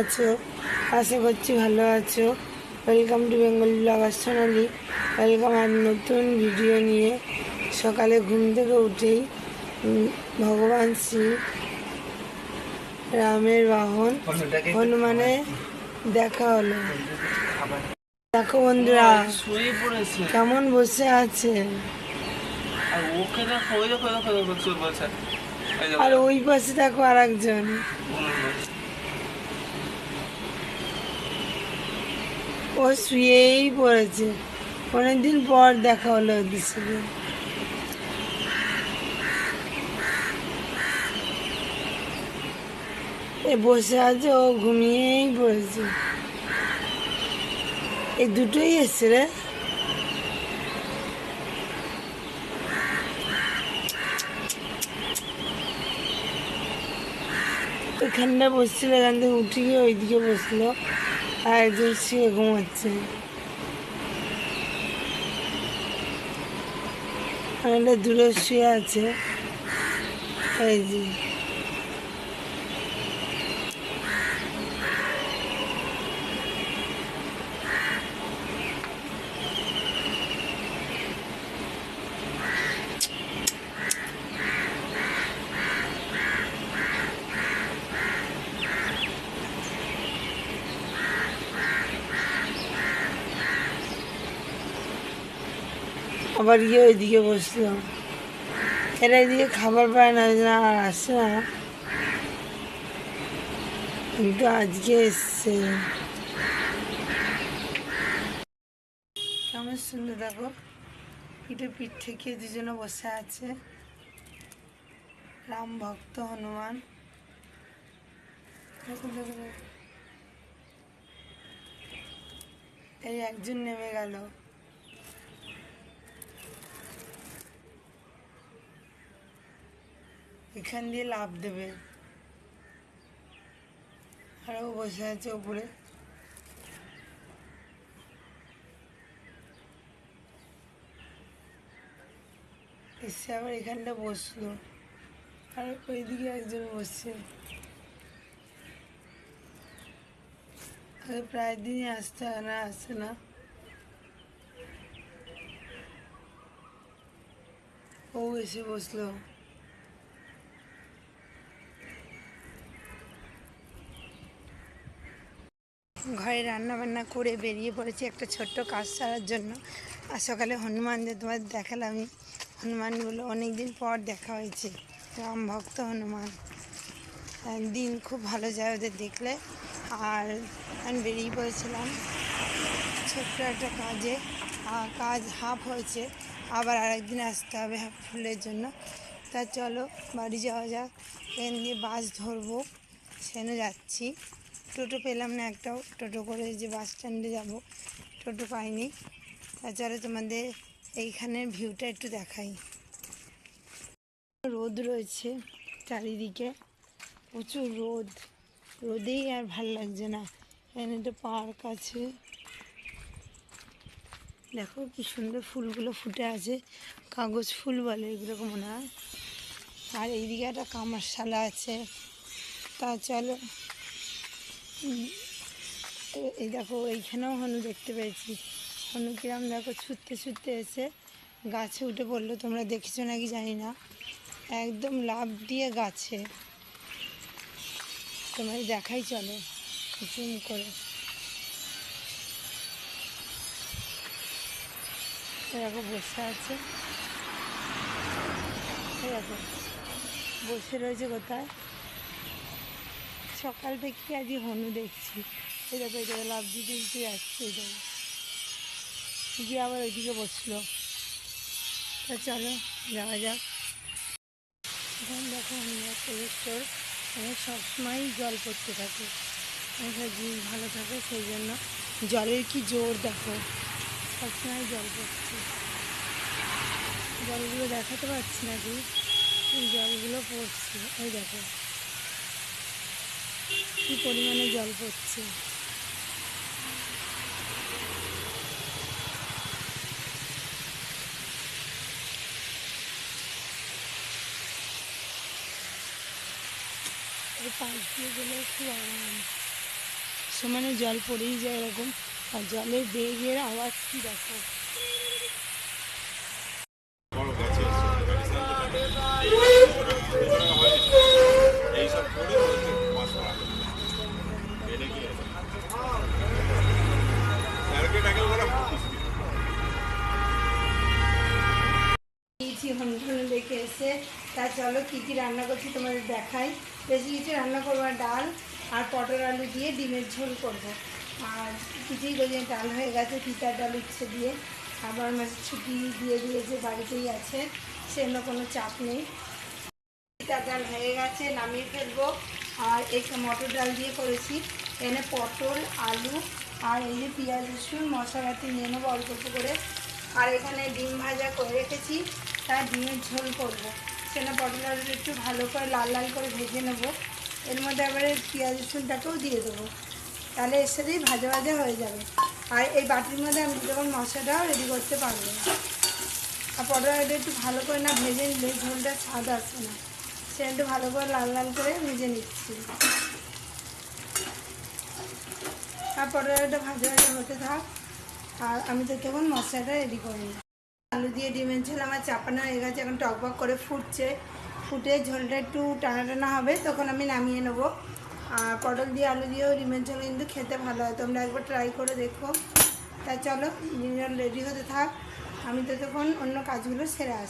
আছো? আশা করছি ভালো আছো। Welcome to Bengali blogger Sonali welcome আর নতুন ভিডিও নিয়ে। সকালে ঘুম থেকে উঠেই ভগবান শ্রী রামের বাহন হনুমানে দেখা হলো। দেখো বন্ধুরা কেমন বসে আছে? আর ওই পাশে দেখো আর একজন ও শুয়েই পড়েছে। অনেকদিন পর দেখা হলো ওদের এ বসে আছে, ও ঘুমিয়েই পড়েছে। এই দুটোই এসছে রে। এখানটা বসছিল, এখান থেকে উঠে গিয়ে ওইদিকে বসল। আর একজন শুয়ে ঘুমাচ্ছে অনেকটা দূরে শুয়ে আছে এই যে আবার গিয়ে ওইদিকে বসল এরা এদিকে খাবার পায় না আর আসে না। কিন্তু আজকে এসছে। কেমন সুন্দর, দেখো। পিঠে পিঠ থেকে দুজনে বসে আছে। রাম ভক্ত হনুমান। এই একজন নেমে গেল। এখান দিয়ে লাভ দেবে। আর ও বসে আছে ওপরে। এসে আবার এখানটা বসল। আর ওইদিকে একজন বসছে। আগে প্রায় দিনই আসতে না, আসে না। ও এসে বসল। ঘরে রান্না বান্না করে বেরিয়ে পড়েছি একটা ছোট্ট কাজ সারার জন্য। আর সকালে হনুমান যে তোমার দেখালামই। হনুমানগুলো অনেক দিন পর দেখা হয়েছে। রাম ভক্ত হনুমান। দিন খুব ভালো যায় ওদের দেখলে। আর আমি বেরিয়ে পড়েছিলাম ছোট্ট একটা কাজে। কাজ হাফ হয়েছে। আবার আরেকদিন আসতে হবে হাফ ফুলের জন্য। তা চলো বাড়ি যাওয়া যাক। এখান দিয়ে বাস ধরবো। সেখানে যাচ্ছি। টোটো পেলাম না একটাও। টোটো করে যে বাস স্ট্যান্ডে যাব। টোটো পাইনি। তাছাড়া তোমাদের এইখানের ভিউটা একটু দেখাই। রোদ রয়েছে চারিদিকে। প্রচুর রোদ। রোদেই আর ভালো লাগছে না। এখানে একটা পার্ক আছে। দেখো কি সুন্দর ফুলগুলো ফুটে আছে। কাগজ ফুল বলে এগুলোকে মনে হয়। আর এইদিকে একটা কামারশালা আছে। তা চলো। এই দেখো, এইখানেও হনু দেখতে পেয়েছি। হনু কিরাম দেখো, ছুটতে ছুটতে এসে গাছে উঠে পড়ল। তোমরা দেখেছ নাকি জানি না। একদম লাভ দিয়ে গাছে। তোমার দেখাই চলো জুম করে। দেখো, বসে আছে। দেখো, বসে রয়েছে কোথায়? সকাল থেকে আজকে হনু দেখছি। এই দেখো, এই লাভ দিতে দিতে যাচ্ছে এই গিয়ে আবার ওইদিকে বসল। তা চলো, যাওয়া যাক। এখন দেখো আমরা কলেস্টোর আমার সবসময়ই জল পড়তে থাকে। আমার জিনিস ভালো থাকে, সেই জন্য জলের কি জোর দেখো। সবসময় জল পড়ছে। জলগুলো দেখাতে পারছি না কি? জলগুলো পড়ছে। ওই দেখো। কি পরিমাণে জল পড়ছে? পাশ দিয়ে গেলে সমানে জল পড়েই যায় এরকম, আর জলের বেগের আওয়াজ কি দেখো? হনুমানে রেখে এসে, তা চলো কী কী রান্না করছি তোমাদের দেখাই। বেশি কিছু রান্না করব ডাল আর পটল আলু দিয়ে ডিমের ঝোল করব। আর কিছুই করি ডাল হয়ে গেছে তিতার ডাল উচ্ছে দিয়ে। আবার মাঝে ছুটি দিয়ে দিয়েছে, বাড়িতেই আছে সেজন্য কোনো চাপ নেই। তিতার ডাল হয়ে গেছে, নামিয়ে ফেলব। আর এই মটর ডাল দিয়ে করেছি। এখানে পটল, আলু আর এই যে পেঁয়াজ রসুন, মশলাপাতি নিয়ে নেব অল্প করে। আর এখানে ডিম ভাজা করে রেখেছি। তার ডিমের ঝোল করব। সেখানে পটল একটু ভালো করে লাল লাল করে ভেজে নেব। এর মধ্যে আবার পেঁয়াজ রসুনটাকেও দিয়ে দেবো। তাহলে এর সাথেই ভাজা ভাজা হয়ে যাবে। আর এই বাটির মধ্যে আমি যখন মশলাটাও রেডি করতে পারব আর পটল আলুটা একটু ভালো করে না ভেজে নিলে ঝোলটা স্বাদ আসবে না। সে একটু ভালো করে লাল লাল করে ভেজে নিচ্ছি। আর পটলটা ভাজা ভাজা হতে থাক। আর আমি তো তখন মশলাটা রেডি করে নিই আলু দিয়ে ডিমের ঝোল আমার চাপানো হয়ে গেছে, এখন টকবক করে ফুটছে। ফুটে ঝোলটা একটু টানা টানা হবে, তখন আমি নামিয়ে নেব। আর পটল দিয়ে আলু দিয়েও ডিমের ঝোল কিন্তু খেতে ভালো হয়, তোমরা একবার ট্রাই করে দেখো। তা চলো, ডিমের রেডি হতে থাক, আমি তো তখন অন্য কাজগুলো সেরে আসি